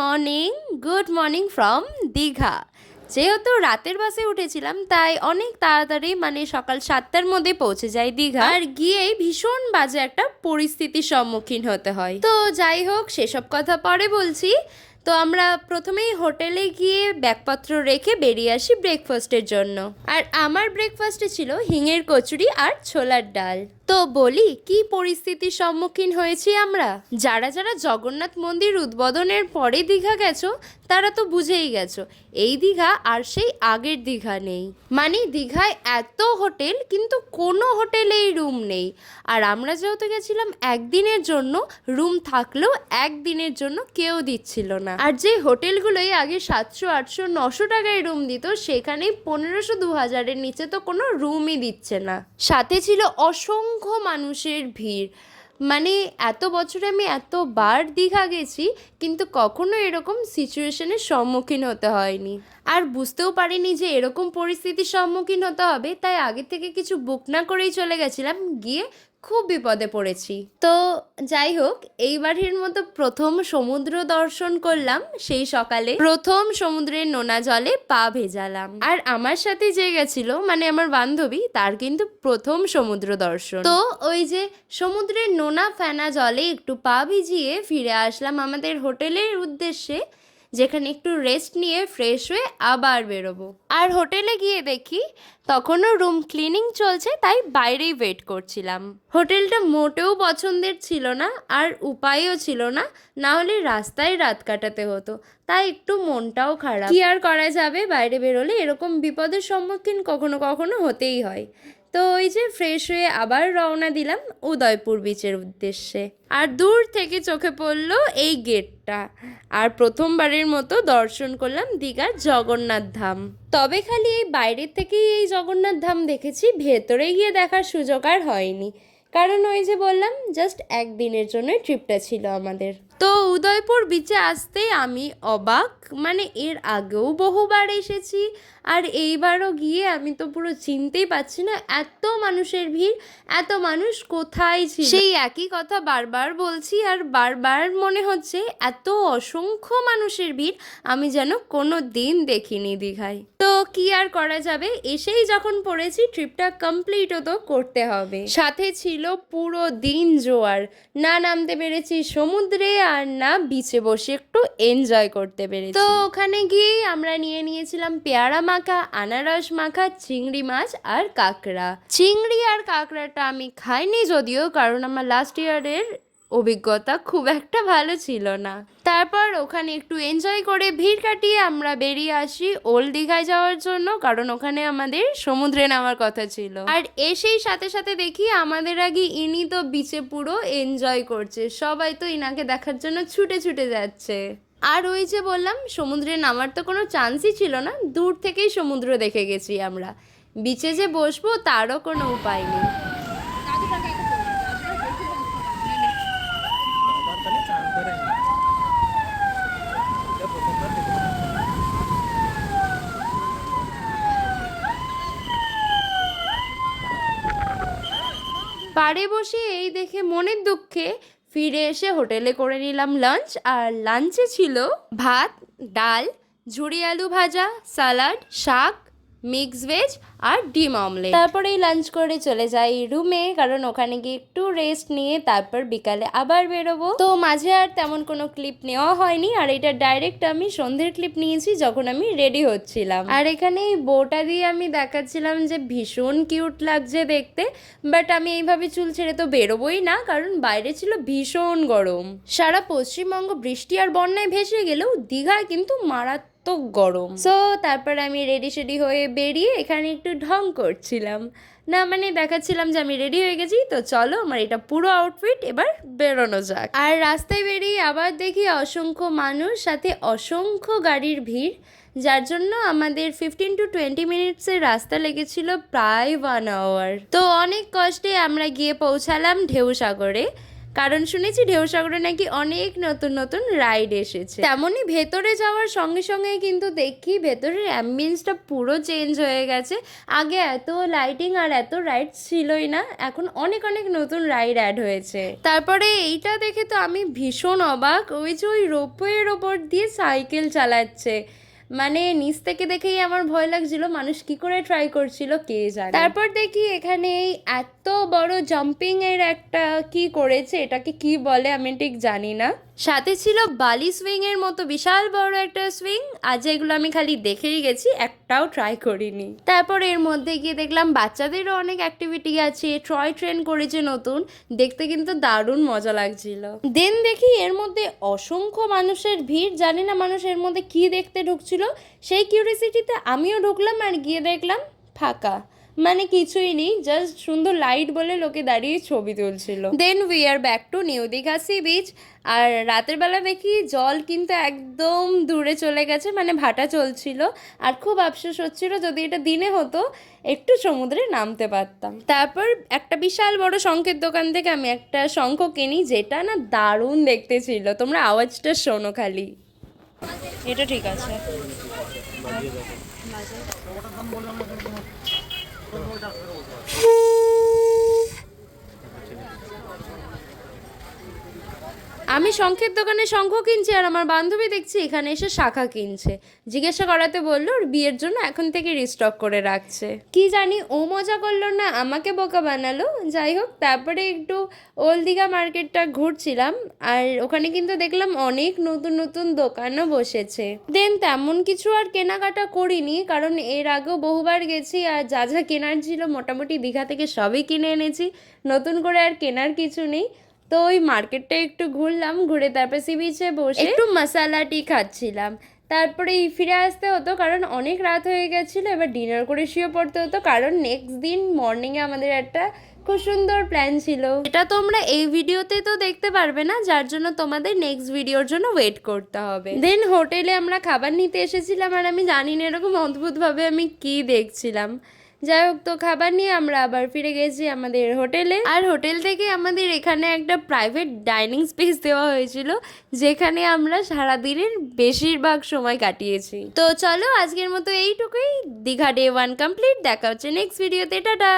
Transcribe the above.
Morning good morning from Digha যেহেতু রাতের বাসে উঠেছিলাম, তাই অনেক তাড়াতাড়ি মানে সকাল সাতটার মধ্যে পৌঁছে যাই দীঘা। আর গিয়েই ভীষণ বাজে একটা পরিস্থিতির সম্মুখীন হতে হয়। তো যাই হোক, সেসব কথা পরে বলছি। তো আমরা প্রথমেই হোটেলে গিয়ে ব্যাগপত্র রেখে বেরিয়ে আসি ব্রেকফাস্টের জন্য। আর আমার ব্রেকফাস্টে ছিল হিঙের কচুরি আর ছোলার ডাল। তো বলি, কি পরিস্থিতির সম্মুখীন হয়েছি আমরা? যারা যারা জগন্নাথ মন্দির উদ্বোধনের পরে দীঘা গেছো, তারা তো বুঝেই গেছো, এই দীঘা আর সেই আগের দীঘা নেই। মানে দীঘায় এত হোটেল, কিন্তু কোনো হোটেলেই রুম নেই। আর আমরা যেহেতু গেছিলাম একদিনের জন্য, রুম থাকলেও একদিনের জন্য কেউ দিচ্ছিল না। আর যে হোটেলগুলোই আগে সাতশো, আটশো, নশো টাকায় রুম দিত সেখানে পনেরোশো দু হাজারের নিচে তো কোনো রুমই দিচ্ছে না। সাথে ছিল অসংখ্য মানুষের ভিড়। মানে এত বছরে আমি এতবার দীঘা গেছি, কিন্তু কখনো এরকম সিচুয়েশনের সম্মুখীন হতে হয়নি। আর বুঝতেও পারিনি যে এরকম পরিস্থিতির সম্মুখীন হতে হবে, তাই আগে থেকে কিছু বুক না করেই চলে গেছিলাম। গিয়ে খুব বিপদে পড়েছি। তো যাই হোক এইবারের মতো প্রথম সমুদ্র দর্শন করলাম, সেই সকালে প্রথম সমুদ্রের নোনা জলে পা ভেজালাম। আর আমার সাথে যে গেছিল মানে আমার বান্ধবী, তার কিন্তু প্রথম সমুদ্র দর্শন। তো ওই যে সমুদ্রের নোনা ফেনা জলে একটু পা ভিজিয়ে ফিরে আসলাম আমাদের হোটেলের উদ্দেশ্যে। যেখানে একটু রেস্ট নিয়ে ফ্রেশ হয়ে আবার বেরোবো। আর হোটেলে গিয়ে দেখি, তখনও রুম ক্লিনিং চলছে, তাই বাইরেই ওয়েট করছিলাম। হোটেলটা মোটেও পছন্দের ছিল না, আর উপায়ও ছিল না না হলে রাস্তায় রাত কাটাতে হতো, তাই একটু মনটাও খারাপ। কি আর করা যাবে, বাইরে বেরোলে এরকম বিপদের সম্মুখীন কখনো কখনো হতেই হয়। তো ওই যে ফ্রেশ হয়ে আবার রওনা দিলাম উদয়পুর বিচের উদ্দেশ্যে। আর দূর থেকে চোখে পড়ল এই গেটটা আর প্রথমবারের মতো দর্শন করলাম দীঘার জগন্নাথ ধাম। তবে খালি এই বাইরের থেকেই এই জগন্নাথ ধাম দেখেছি, ভেতরে গিয়ে দেখার সুযোগ আর হয়নি। কারণ ওই যে বললাম জাস্ট একদিনের জন্য ট্রিপটা ছিল আমাদের। তো উদয়পুর বিচে আসতে আমি অবাক মানে এর আগেও বহুবার এসেছি আর এইবারও গিয়ে আমি তো পুরো চিনতেই পাচ্ছি না এত মানুষের ভিড় এত মানুষ কোথায় ছিল? সেই একই কথা বারবার বলছি আর বারবার মনে হচ্ছে এত অসংখ্য মানুষের ভিড় আমি যেন কোনো দিন দেখিনি দীঘায়। তো কি আর করা যাবে? এসেই যখন পড়েছি ট্রিপটা কমপ্লিটও তো করতে হবে। সাথে ছিল পুরো দিন জোয়ার না নামতে পেরেছি সমুদ্রে আর না বিচে বসে একটু এনজয় করতে পেরেছি। তো ওখানে গিয়ে আমরা নিয়ে নিয়েছিলাম পেয়ারা মাখা, আনারস মাখা, চিংড়ি মাছ আর কাঁকড়া। চিংড়ি আর কাঁকড়াটা আমি খাইনি যদিও, কারণ আমার লাস্ট ইয়ারের অভিজ্ঞতা খুব একটা ভালো ছিল না। তারপর ওখানে একটু এনজয় করে ভিড় কাটিয়ে আমরা বেরিয়ে আসি ওল্ড দীঘায় যাওয়ার জন্য, কারণ ওখানে আমাদের সমুদ্রে নামার কথা ছিল। আর এসেই সাথে সাথে দেখি আমাদের আগে ইনি তো বিচে পুরো এনজয় করছে, সবাই তো ইনাকে দেখার জন্য ছুটে ছুটে যাচ্ছে। আর ওই যে বললাম, সমুদ্রে নামার তো কোনো চান্সই ছিল না, দূর থেকেই সমুদ্র দেখে গেছি আমরা। বিচে যে বসবো তারও কোনো উপায় নেই। পাড়ে বসে এই দেখে মনের দুঃখে ফিরে এসে হোটেলে করে নিলাম লাঞ্চ আর লাঞ্চে ছিল ভাত, ডাল, ঝুড়ি আলু ভাজা সালাড শাক মিক্স ভেজ আর ডিম অমলেট। তারপরেই লাঞ্চ করে চলে যাই রুমে, কারণ ওখানে গিয়ে একটু রেস্ট নিয়ে তারপর বিকালে আবার বেরোবো। তো মাঝে আর তেমন কোনো ক্লিপ নেওয়া হয়নি, আর এটা ডাইরেক্ট আমি সন্ধ্যের ক্লিপ নিয়েছি যখন আমি রেডি হচ্ছিলাম। আর এখানে এই বউটা দিয়ে আমি দেখাচ্ছিলাম যে ভীষণ কিউট লাগছে দেখতে বাট আমি এইভাবে চুল ছেড়ে তো বেরোবোই না, কারণ বাইরে ছিল ভীষণ গরম। সারা পশ্চিমবঙ্গ বৃষ্টি আর বন্যায় ভেসে গেলেও দীঘায় কিন্তু মারাত্মক গরম। সো তারপর আমি রেডি সেডি হয়ে বেরিয়ে এখানে একটু ঢং করছিলাম। না মানে দেখাচ্ছিলাম যে আমি রেডি হয়ে গেছি, তো চলো আমার এটা পুরো আউটফিট এবার বেরোনো যাক। আর রাস্তায় বেরিয়ে আবার দেখি অসংখ্য মানুষ, সাথে অসংখ্য গাড়ির ভিড়, যার জন্য আমাদের ফিফটিন টু টোয়েন্টি মিনিটসের রাস্তা লেগেছিল প্রায় ওয়ান আওয়ার তো অনেক কষ্টে আমরা গিয়ে পৌঁছালাম ঢেউ সাগরে কারণ শুনেছি ঢেউসাগরে নাকি অনেক নতুন নতুন রাইড এসেছে। তেমনই ভেতরে যাওয়ার সঙ্গে সঙ্গে কিন্তু দেখি ভেতরের অ্যাম্বিয়েন্সটা পুরো চেঞ্জ হয়ে গেছে। আগে এত লাইটিং আর এত রাইড ছিলই না, এখন অনেক অনেক নতুন রাইড অ্যাড হয়েছে। তারপরে এইটা দেখে তো আমি ভীষণ অবাক, ওই যে ওই রোপওয়ের ওপর দিয়ে সাইকেল চালাচ্ছে। মানে নিচ থেকে দেখেই আমার ভয় লাগছিল, মানুষ কি করে ট্রাই করছিল কে জানে। তারপর দেখি এখানে এই এত বড় জাম্পিং এর একটা কি করেছে? এটাকে কি বলে? আমি ঠিক জানি না। সাথে ছিল বালি সুইং এর মতো বিশাল বড় একটা সুইং আজ এগুলো আমি খালি দেখেই গেছি, একটাও ট্রাই করিনি। তারপর এর মধ্যে গিয়ে দেখলাম বাচ্চাদেরও অনেক অ্যাক্টিভিটি আছে। ট্রয় ট্রেন করেছে নতুন। দেখতে কিন্তু দারুণ মজা লাগছিল। দেন দেখি এর মধ্যে অসংখ্য মানুষের ভিড়। জানি না মানুষ এর মধ্যে কি দেখতে ঢুকছিল। সেই কিউরিয়াসিটিতে আমিও ঢুকলাম আর গিয়ে দেখলাম ফাঁকা। মানে কিছুই নেই জাস্ট সুন্দর লাইট বলে লোকে দাঁড়িয়ে ছবি তুলছিল। Then we are back to new Digha sea beach আর রাতের বেলা দেখি জল কিন্তু একদম দূরে চলে গেছে মানে ভাটা চলছিল। আর খুব আফসোস হচ্ছিল যদি এটা দিনে হতো একটু সমুদ্রে নামতে পারতাম। তারপর একটা বিশাল বড় শঙ্খের দোকান থেকে আমি একটা শঙ্খ কিনি যেটা না দারুণ দেখতে ছিল। তোমরা আওয়াজটা শোনো খালি। এটা ঠিক আছে। だフローズは。আমি শঙ্খের দোকানে শঙ্খ কিনছি আর আমার বান্ধবী দেখছি এখানে এসে শাখা কিনছে। জিজ্ঞাসা করাতে বলল, ওর বিয়ের জন্য এখন থেকে রিস্টক করে রাখছে। কি জানি, ও মজা করল না, আমাকে বোকা বানালো। যাই হোক, তারপরে একটু ওল্ড দীঘা মার্কেটটা ঘুরছিলাম আর ওখানে কিন্তু দেখলাম অনেক নতুন নতুন দোকানও বসেছে। দেন তেমন কিছু আর কেনাকাটা করিনি, কারণ এর আগেও বহুবার গেছি আর যা যা কেনার ছিল মোটামুটি দীঘা থেকে সবই কিনে এনেছি। নতুন করে আর কেনার কিছু নেই। তো ওই মার্কেটটা একটু ঘুরলাম ঘুরে তারপর সি বিচে বসে একটু মশালা টি খাচ্ছিলাম। তারপরে ফিরে আসতে হতো কারণ অনেক রাত হয়ে গেছিল এবার ডিনার করে শুয়ে পড়তে হতো কারণ নেক্সট দিন মর্নিংয়ে আমাদের একটা খুব সুন্দর প্ল্যান ছিল। এটা তোমরা এই ভিডিওতে তো দেখতে পারবে না যার জন্য তোমাদের নেক্সট ভিডিওর জন্য ওয়েট করতে হবে। দেন হোটেলে আমরা খাবার নিতে এসেছিলাম আর আমি জানি না এরকম অদ্ভুতভাবে আমি কি দেখছিলাম। যাই হোক তো খাবার নিয়ে আমরা আবার ফিরে গেছি আমাদের হোটেলে। আর হোটেল থেকে আমাদের এখানে একটা প্রাইভেট ডাইনিং স্পেস দেওয়া হয়েছিল, যেখানে আমরা সারাদিনের বেশিরভাগ সময় কাটিয়েছি। তো চলো আজকের মতো এইটুকুই। দীঘা ডে ওয়ান কমপ্লিট দেখা হচ্ছে নেক্সট ভিডিওতে টাটা!